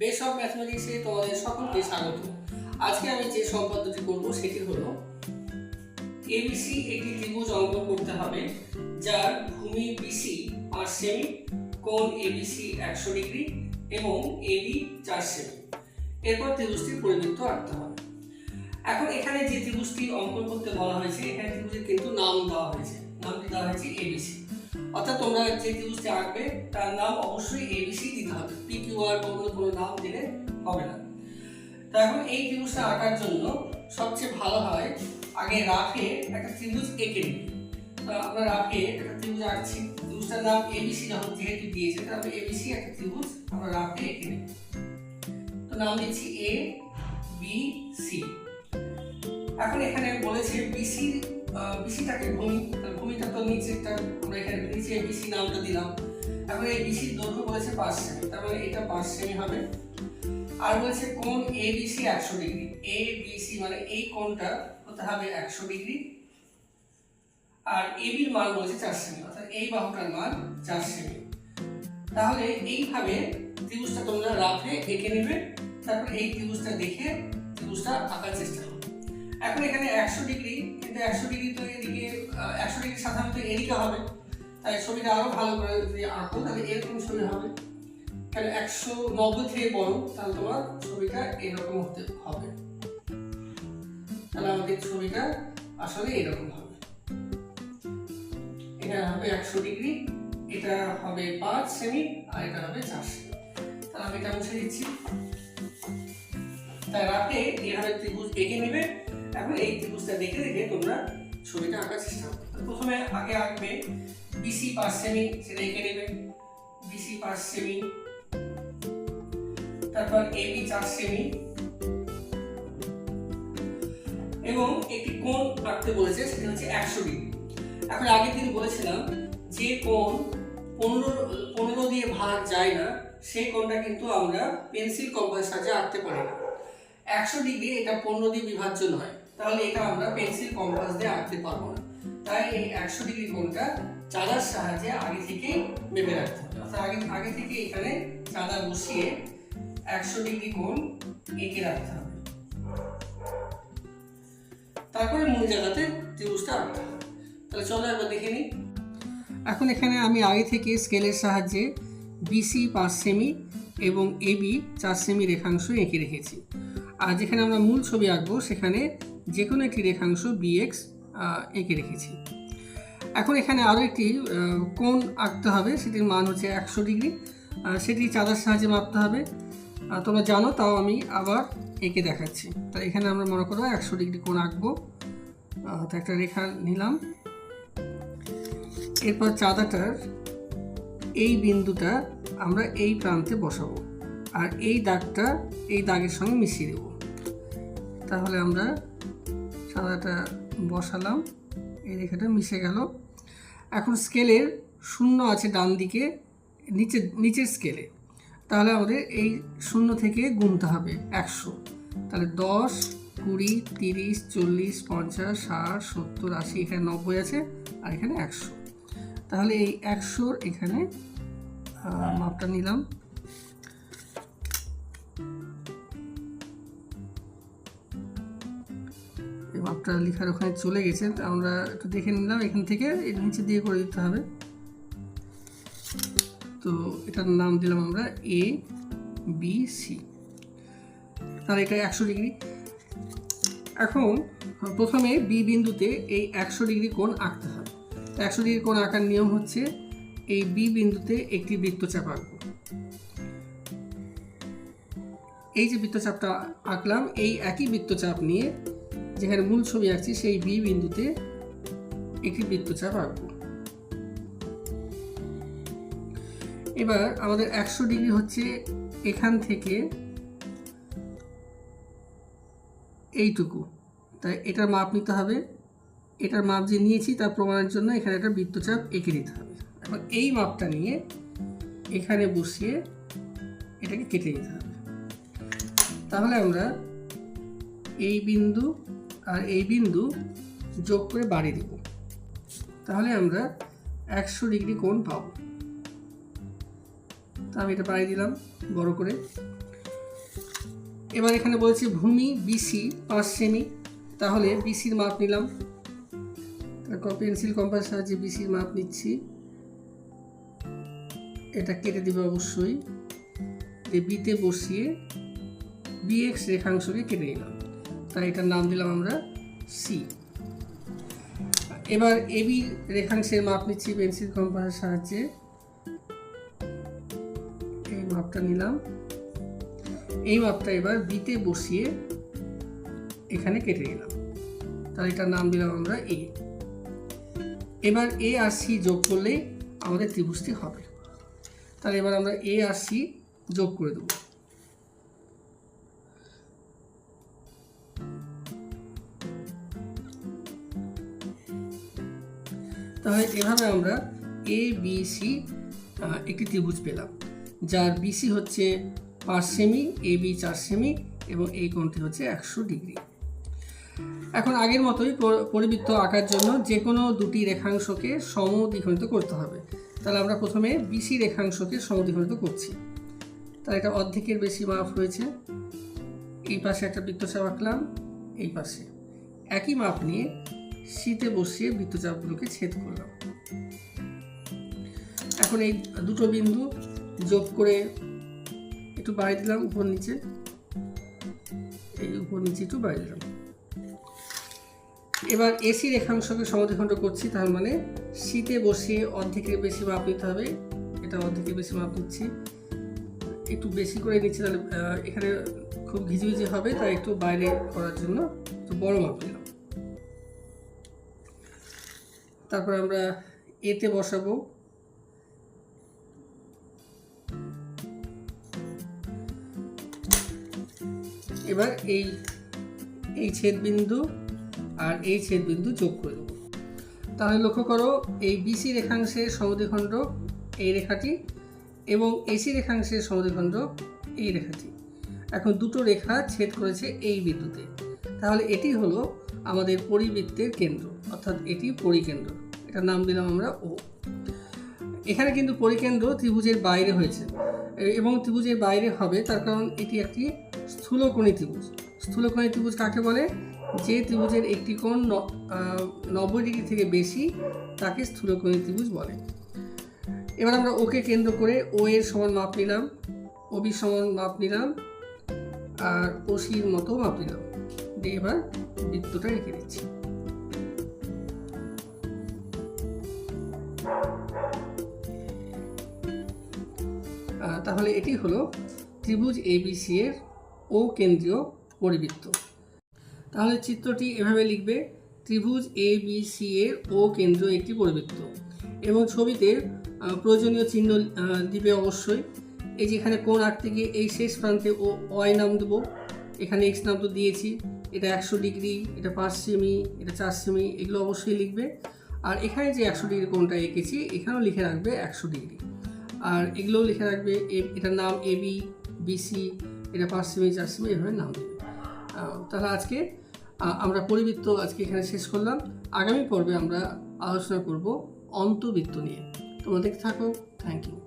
Base of ম্যাথমেটিক্সে তোমাদের সকলকে স্বাগত। আজকে আমি যে সম্পাদ্যটি করব সেটি হলো এবিসি একটি ত্রিভুজ অঙ্কন করতে হবে, যার ভূমি বিসি পাঁচ সেমি, কোণ এবিসি একশো ডিগ্রি এবং এবি চার সেমি। এরপর ত্রিভুজটির পরিবৃত্ত আঁকতে হবে। এখন এখানে যে ত্রিভুজটি অঙ্কন করতে বলা হয়েছে, এখানে ত্রিভুজের কিন্তু নাম দেওয়া হয়েছে। নামটি দেওয়া হয়েছে এবিসি অর্থাৎ তোমরা যে ত্রিভুজটি আঁকবে তার নাম অবশ্যই এবিসি দিতে হবে। পি কিউ আর কখনো কোনো নাম দিলে হবে না। তো এখন এই ত্রিভুজটা আঁকার জন্য সবচেয়ে ভালো হয়, আগে রাফে একটা ত্রিভুজ এঁকে নিই। আমরা রাফে একটা ত্রিভুজ আঁকছি। ত্রিভুজটার নাম এবিসি যখন যেহেতু দিয়েছে, তাহলে এবিসি একটা ত্রিভুজ আমরা রাফে এঁকে নিই। তো নাম দিচ্ছি এ বি সি এখন এখানে বলেছে বিসি বিসিটাকে ভূমি ভূমিটা তো নিচেরটা আমরা এখানে নিচে বিসি নামটা দিলাম। এখন এই বিসির দৈর্ঘ্য বলেছে পাঁচ সেমি তার মানে এটা পাঁচ সেমি হবে। আর বলেছে কোণ এ বিসি একশো ডিগ্রি। এ বিসি মানে এই কোণটা হতে হবে একশো ডিগ্রি। আর এবির মান বলেছে চার সেমি অর্থাৎ এই বাহুটার মান চার সেমি তাহলে এইভাবে ত্রিভুজটা তোমরা রাফে এঁকে নেবে, তারপর এই ত্রিভুজটা দেখে ত্রিভুজটা আঁকার চেষ্টা করবে এখন এখানে একশো ডিগ্রি, কিন্তু একশো ডিগ্রি তো এদিকে একশো ডিগ্রি সাধারণত এদিকে হবে। তাই ছবিটা আরও ভালো করে যদি আঁকো, তাহলে এরকম ছবি হবে। তাহলে একশো নব্বই থেকে বড় তাহলে তোমার ছবিটা এরকম হতে হবে। তাহলে আমাদের ছবিটা আসলে এরকম হবে। এটা হবে একশো ডিগ্রি, এটা হবে পাঁচ সেমি, আর এটা হবে চার সেমি। তাহলে আমি এটা মুছে দিচ্ছি। তাই রাতে এইভাবে ত্রিভুজ এঁকে নেবে। এখন এই ত্রিভুজটা দেখে দেখে তোমরা ছবিটা আঁকার চেষ্টা করবে তো প্রথমে আগে আঁকবে বিসি পাঁচ সেমি সেটা এঁকে নেবে। বিসি পাঁচ সেমি তারপর এবি চার সেমি এবং একটি কোণ আঁকতে বলেছে, সেটা হচ্ছে একশো ডিগ্রি। এখন আগের দিন বলেছিলাম যে কোণ পনেরো পনেরো দিয়ে ভাগ যায় না, সেই কোণটা কিন্তু আমরা পেন্সিল কম্পাসের সাহায্যে আঁকতে পারি না। একশো ডিগ্রি এটা পনেরো দিয়ে বিভাজ্য নয়। তাহলে এটা আমরা পেন্সিল কম্পাস দিয়ে আঁকতে পারব না। তাই এই একশো ডিগ্রি কোণটা চাঁদার সাহায্যে আগে থেকে মেপে রাখতে হবে। অর্থাৎ আগে আগে থেকে এখানে চাঁদা বসিয়ে একশো ডিগ্রি কোণ এঁকে রাখতে হবে। তারপরে মূল জায়গাতে ত্রিভুজটা আঁকতে হবে। তাহলে চলো একবার দেখে নিই। এখন এখানে আমি আগে থেকে স্কেলের সাহায্যে বিসি পাঁচ সেমি এবং এবি চার সেমি রেখাংশ এঁকে রেখেছি। আর যেখানে আমরা মূল ছবি আঁকবো সেখানে যে কোনো একটি রেখাংশ বিএক্স এঁকে রেখেছি। এখন এখানে আরও একটি কোণ আঁকতে হবে, সেটির মান হচ্ছে একশো ডিগ্রি। সেটি চাঁদার সাহায্যে মাপতে হবে। তোমরা জানো, তাও আমি আবার এঁকে দেখাচ্ছি। তাই এখানে আমরা মনে করো একশো ডিগ্রি কোণ আঁকবো। তো একটা রেখা নিলাম। এরপর চাঁদাটার এই বিন্দুটা আমরা এই প্রান্তে বসাবো। আর এই দাগটা এই দাগের সঙ্গে মিশিয়ে দেব। তাহলে আমরা সাদাটা বসালাম। এই রেখাটা মিশে গেল। এখন স্কেলের শূন্য আছে ডান দিকে, নিচে, নিচের স্কেলে। তাহলে আমাদের এই শূন্য থেকে গুনতে হবে একশো। তাহলে দশ, কুড়ি, তিরিশ, চল্লিশ, পঞ্চাশ, ষাট, সত্তর, আশি, এখানে নব্বই আছে আর এখানে একশো। তাহলে এই একশোর এখানে মাপটা নিলাম। মাপটা লেখার ওখানে চলে গেছে, তো আমরা একটু দেখে নিলাম, এখান থেকে এর নিচে দিয়ে করে দিতে হবে। তো এটার নাম দিলাম আমরা এ বি সি তাহলে এটা একশো ডিগ্রি। এখন প্রথমে বি বিন্দুতে এই একশো ডিগ্রি কোণ আঁকতে হবে। একশো ডিগ্রি কোণ আঁকার নিয়ম হচ্ছে এই বি বিন্দুতে একটি বৃত্তচাপ আঁকবো। এই যে বৃত্তচাপটা আঁকলাম, এই একই বৃত্তচাপ নিয়ে যেখানে মূল ছবি আঁকছি, সেই বি বিন্দুতে একটি বৃত্তচাপ আঁকবো। এবার আমাদের একশো ডিগ্রি হচ্ছে এখান থেকে এইটুকু। তাই এটার মাপ নিতে হবে। এটার মাপ যে নিয়েছি, তার প্রমাণের জন্য এখানে একটা বৃত্তচাপ এঁকে দিতে হবে। এখন এই মাপটা নিয়ে এখানে বসিয়ে এটাকে কেটে দিতে হবে। তাহলে আমরা এই বিন্দু আর এই বিন্দু যোগ করে বাড়ি দেব। তাহলে আমরা একশো ডিগ্রি কোণ পাবো। তা আমি এটা বাড়িয়ে দিলাম, বড় করে। এবার এখানে বলেছে ভূমি বিসি পাঁচ সেমি। তাহলে বিসির মাপ নিলাম। পেন্সিল কম্পাস সাহায্যে বিসির মাপ নিচ্ছি। এটা কেটে দেবে অবশ্যই। বিতে বসিয়ে বিএক্স রেখাংশকে কেটে নিলাম। তাই এটার নাম দিলাম আমরা সি এবার এবি রেখাংশের মাপ নিচ্ছি পেন্সিল কম্পাসের সাহায্যে। এই মাপটা নিলাম। এই মাপটা এবার বিতে বসিয়ে এখানে কেটে নিলাম। তাহলে এটার নাম দিলাম আমরা এ এবার এ আর সি যোগ করলেই আমাদের ত্রিভুজটি হবে। তাহলে এবার আমরা এ আর সি যোগ করে দেবো। তাহলে এভাবে আমরা এ বি সি একটি ত্রিভুজ পেলাম, যার বিসি হচ্ছে পাঁচ সেমি এ বি চার সেমি এবং এই কোণটি হচ্ছে একশো ডিগ্রি। এখন আগের মতোই পরিবৃত্ত আঁকার জন্য যে কোনো দুটি রেখাংশকে সমদ্বিখণ্ডিত করতে হবে। তাহলে আমরা প্রথমে বিসি রেখাংশকে সমদ্বিখণ্ডিত করছি। তাহলে এটা অর্ধেকের বেশি মাপ হয়েছে। এই পাশে একটা বৃত্তচাপ আঁকলাম, এই পাশে। একই মাপ নিয়ে শীতে বসিয়ে বৃত্তচাপগুলোকে ছেদ করলাম। এখন এই দুটো বিন্দু যোগ করে একটু বাড়িয়ে দিলাম উপর নিচে। এই উপর নিচে একটু বাড়িয়ে দিলাম। এবার এসি রেখাংশকে সমদ্বিখণ্ড করছি, তার মানে শীতে বসিয়ে অর্ধেকের বেশি মাপ নিতে হবে। এটা অর্ধেকের বেশি মাপ নিচ্ছি। একটু বেশি করে নিচ্ছি, তাহলে এখানে খুব ঘিজিঘিজি হবে, তাই একটু বাইরে করার জন্য একটু বড় মাপ নিলাম। তারপর আমরা এতে বসাবো। এবার এই এই ছেদবিন্দু আর এই ছেদবিন্দু যোগ করে দেবো। তাহলে লক্ষ্য করো, এই বিসি রেখাংশের সমদ্বিখণ্ড এই রেখাটি এবং এসি রেখাংশের সমদ্বিখণ্ড এই রেখাটি। এখন দুটো রেখা ছেদ করেছে এই বিন্দুতে। তাহলে এটি হলো আমাদের পরিবৃত্তের কেন্দ্র, অর্থাৎ এটি পরিকেন্দ্র। এটার নাম দিলাম আমরা ও। এখানে কিন্তু পরিকেন্দ্র ত্রিভুজের বাইরে হয়েছে। এবং ত্রিভুজের বাইরে হবে তার কারণ এটি একটি স্থূলকোণী ত্রিভুজ। স্থূলকোণী ত্রিভুজ কাকে বলে? যে ত্রিভুজের একটি কোণ নব্বই ডিগ্রি থেকে বেশি তাকে স্থূলকোণী ত্রিভুজ বলে। এবার আমরা ওকে কেন্দ্র করে ও এর সমান মাপ নিলাম, ওবি সমান মাপ নিলাম, আর ওসির মতো মাপ নিলাম। দিয়ে এবার বৃত্তটা রেখে দিচ্ছি। তাহলে এটি হলো ত্রিভুজ এবিসি এর ও কেন্দ্রীয় পরিবৃত্ত। তাহলে চিত্রটি এভাবে লিখবে, ত্রিভুজ এ বি সি এর ও কেন্দ্র একটি পরিবৃত্ত এবং ছবিতে প্রয়োজনীয় চিহ্ন দিবে অবশ্যই। এই যে এখানে কোণ আঁকতে গিয়ে এই শেষ প্রান্তে ও ওয়াই নাম দেবো। এখানে এক্স নাম তো দিয়েছি, এটা একশো ডিগ্রি, এটা পাঁচ সেমি, এটা চার সেমি, এগুলো অবশ্যই লিখবে। আর এখানে যে একশো ডিগ্রি কোণটা এঁকেছি, এখানেও লিখে রাখবে একশো ডিগ্রি। আর এগুলোও লিখে রাখবে এ- এটার নাম এ বি বিসি এটা পাঁচ সেমি চার সেমি এভাবে নাম দেবে। তাহলে আজকে আমরা পরিবৃত্ত আজকে এখানে শেষ করলাম। আগামী পর্বে আমরা আলোচনা করব অন্তবৃত্ত নিয়ে। তোমাদের থাকো। Thank you